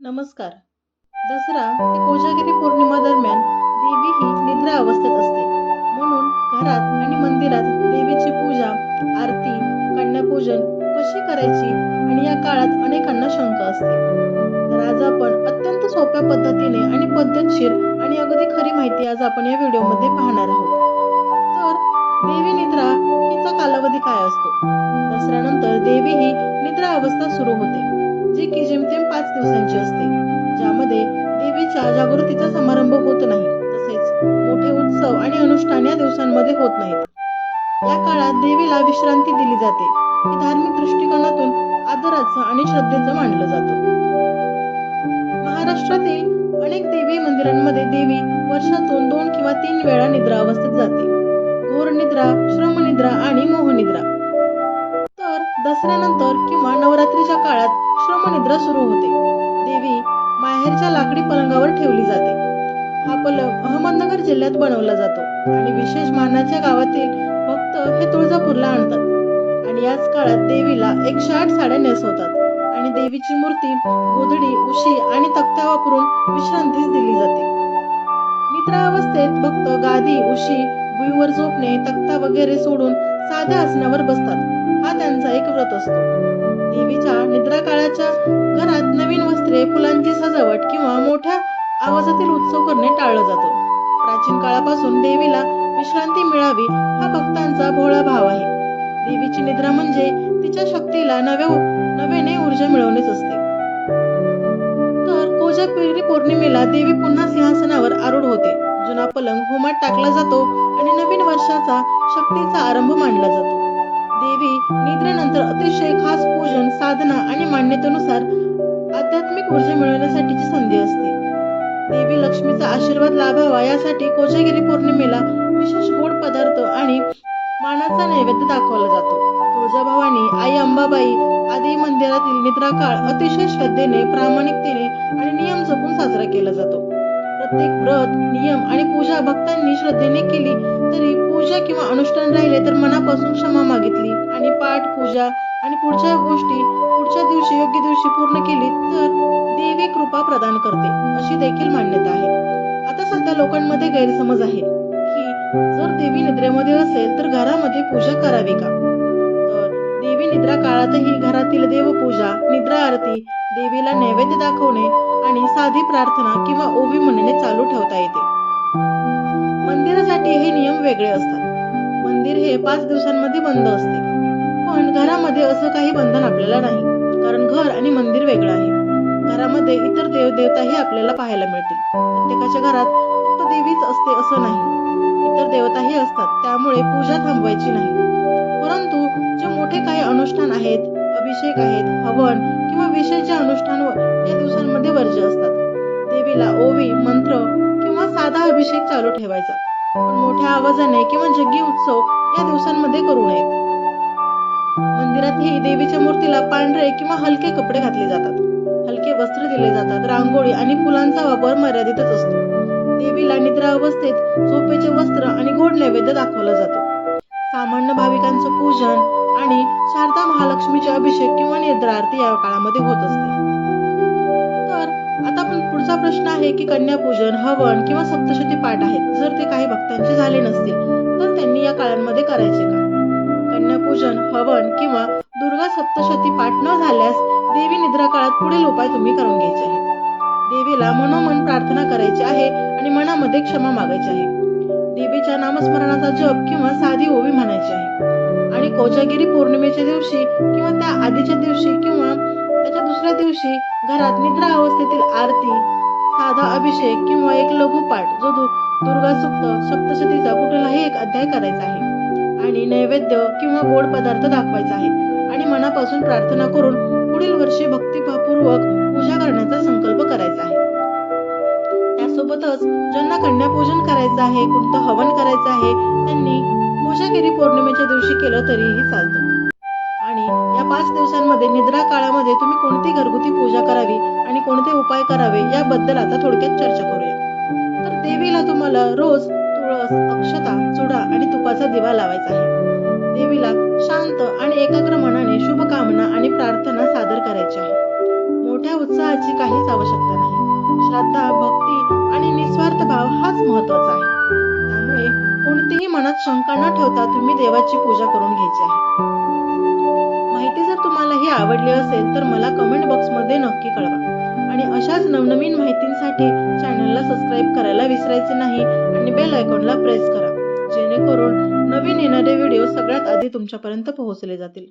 नमस्कार. दसरा ते कोजागिरी पौर्णिमा दरम्यान देवी ही निद्रा अवस्थेत असते. म्हणून घरात आणि मंदिरात देवीची पूजा आरती कन्यापूजन कशी करायची आणि या काळात अनेकांना शंका असते. तर आज आपण अत्यंत सोप्या पद्धतीने आणि पद्धतशीर आणि अगदी खरी माहिती आज आपण या व्हिडिओमध्ये पाहणार आहोत. तर देवी निद्रा हिचा कालावधी काय असतो? दसऱ्यानंतर देवी ही निद्रा अवस्था सुरू होते. जी की जेमतेम पाच दिवसांची असते ज्यामध्ये देवीच्या जागृतीचा समारंभ होत नाही तसेच मोठे उत्सव आणि अनुष्ठान या दिवसांमध्ये होत नाहीत. या काळात देवीला विश्रांती दिली जाते. हे धार्मिक दृष्टिकोनातून आदराचं आणि श्रद्धेचं मानलं जातं. महाराष्ट्रातील अनेक देवी मंदिरांमध्ये देवी वर्षातून दोन किंवा तीन वेळा निद्रा अवस्थेत जाते. घोर निद्रा श्रमनिद्रा आणि मोहनिद्रा. दसऱ्यानंतर किंवा नवरात्रीच्या काळात श्रमनिद्रा सुरू होते. देवी माहेरच्या लाकडी पलंगावर ठेवली जाते. हा पलंग अहमदनगर जिल्ह्यात बनवला जातो आणि विशेष मानाच्या गावातील भक्त हे तुळजापूरला आणतात. आणि याच काळात देवीला एकशे आठ साड्या नेसवतात आणि देवीची मूर्ती गोधडी उशी आणि तख्ता वापरून विश्रांतीस दिली जाते. निद्रा अवस्थेत भक्त गादी उशी भुईवर झोपणे तख्ता वगैरे सोडून साध्या आसनावर बसतात. हा त्यांचा एक व्रत असतो. देवीच्या निद्रा काळाच्या घरात नवीन वस्त्रे फुलांची सजावट किंवा मोठ्या आवाजातील उत्सव करणे टाळलं जातं. प्राचीन काळापासून देवीला विश्रांती मिळावी हा भक्तांचा भोळा भाव आहे. देवीची निद्रा म्हणजे तिच्या शक्तीला नव्या नव्याने ऊर्जा मिळवणेच असते. तर कोजागिरी पौर्णिमेला देवी पुन्हा सिंहासनावर आरूढ होते. जुना पलंग होमात टाकला जातो आणि नवीन वर्षाचा शक्तीचा आरंभ मानला जातो. देवी निद्रेनंतर अतिशय खास पूजन साधना आणि मान्यतेनुसार आध्यात्मिक ऊर्जा मिळवण्यासाठीची संधी असते. देवी लक्ष्मीचा आशीर्वाद लाभावा यासाठी कोजागिरी पौर्णिमेला विशेष गोड पदार्थ आणि मानाचा नैवेद्य दाखवला जातो. तुळजाभवानी आई अंबाबाई आदी मंदिरातील निद्रा काळ अतिशय श्रद्धेने प्रामाणिकतेने आणि नियम जपून साजरा केला जातो. प्रत्येक व्रत नियम आणि पूजा भक्तांनी श्रद्धेने केली तरी पूजा किंवा अनुष्ठान राहिले तर मनापासून क्षमा मागितली. आणि पाठ पूजा आणि पुढच्या गोष्टी पुढच्या दिवशी योग्य दिवशी पूर्ण केली तर देवी कृपा प्रदान करते अशी देखील मान्यता आहे. आता सध्या लोकांमध्ये गैरसमज आहे की जर देवी निद्रेमध्ये असेल तर घरामध्ये पूजा करावी का? तर देवी निद्रा काळातही घरातील देवपूजा निद्रा आरती देवीला नैवेद्य दाखवणे आणि साधी प्रार्थना किंवा ओवी म्हणणे चालू ठेवता येते. मंदिरासाठी हे नियम वेगळे असतात. मंदिर हे पाच दिवसांमध्ये बंद असते. पण घरामध्ये असं काही बंधन आपल्याला नाही कारण घर आणि मंदिर वेगळं आहे. घरामध्ये इतर देवदेवताही आपल्याला पाहायला मिळतील. प्रत्येकाच्या घरात फक्त देवीच असते असं नाही. इतर देवताही असतात त्यामुळे पूजा थांबवायची नाही. परंतु जे मोठे काही अनुष्ठान आहेत अभिषेक आहेत हवन किंवा विशेष अनुष्ठान या दिवसांमध्ये वर्ज्य असतात. देवीला ओवी मंत्र किंवा साधा अभिषेक चालू ठेवायचा. पण मोठ्या आवाजाने किंवा जग्गी उत्सव या दिवसांमध्ये करू नयेत. मंदिरातही देवीच्या मूर्तीला पांढरे किंवा हलके कपडे घातले जातात. हलके वस्त्र दिले जातात. रांगोळी आणि फुलांचा वापर मर्यादितच असतो. देवीला निद्रा अवस्थेत झोपेचे वस्त्र आणि गोड नैवेद्य दाखवला जातो. सामान्य भाविकांचं पूजन आणि शारदा महालक्ष्मीचे अभिषेक किंवा निद्रा आरती या काळामध्ये होत असते. तर आता पुढचा प्रश्न आहे की कन्यापूजन हवन किंवा सप्तशती पाठ आहेत. जर ते काही भक्तांचे झाले नसतील तर त्यांनी या काळांमध्ये करायचे का? कन्यापूजन हवन किंवा दुर्गा सप्तशती पाठ न झाल्यास देवी निद्रा काळात पुढील उपाय तुम्ही करून घ्यायचे आहेत. देवीला मनोमन प्रार्थना करायची आहे आणि मनामध्ये क्षमा मागायची आहे. देवीच्या नामस्मरणाचा जप किंवा साधी ओवी म्हणायची आहे. आणि कोजागिरी पौर्णिमेच्या दिवशी किंवा त्या आधीच्या दिवशी किंवा त्याच्या दुसऱ्या दिवशी घरात निद्रा अवस्थेतील आरती साधा अभिषेक किंवा एक लघुपाठ जो दुर्गा सुक्त सप्तशतीचा कुठलाही एक अध्याय करायचा आहे. आणि नैवेद्य किंवा गोड पदार्थ दाखवायचा आहे. आणि मनापासून प्रार्थना करून पुढील वर्षी भक्तिभावपूर्वक पूजा करण्याचा संकल्प करायचा आहे. त्यासोबतच ज्यांना कन्यापूजन करायचं आहे कोणतं दिवशी केलं तरीही चालतं. आणि या पाच दिवसांमध्ये निद्रा काळामध्ये तुम्ही कोणती घरगुती पूजा करावी आणि कोणते उपाय करावे याबद्दल आता थोडक्यात चर्चा करूया. तर देवीला तुम्हाला रोज तुळस अक्षता चुडा आणि तुपाचा दिवा लावायचा आहे. देवीला शांत आणि एकाग्र मनाने शुभकामना आणि प्रार्थना सादर करायची आहे. मोठ्या उत्साहाची काहीच आवश्यकता नाही. श्रद्धा भक्ती आणि निस्वार्थ भाव हाच महत्त्वाचा आहे. मनात शंका न ठेवता तुम्ही देवाची पूजा करून घ्यायची आहे. माहिती जर तुम्हाला ही आवडली असेल तर मला कमेंट बॉक्समध्ये नक्की कळवा. आणि अशाच नवनवीन माहितींसाठी चॅनलला सबस्क्राईब करायला विसरायचे नाही आणि बेल आयकॉनला प्रेस करा. जेणेकरून नवीन येणारे व्हिडिओ सगळ्यात आधी तुमच्यापर्यंत पोहोचले जातील.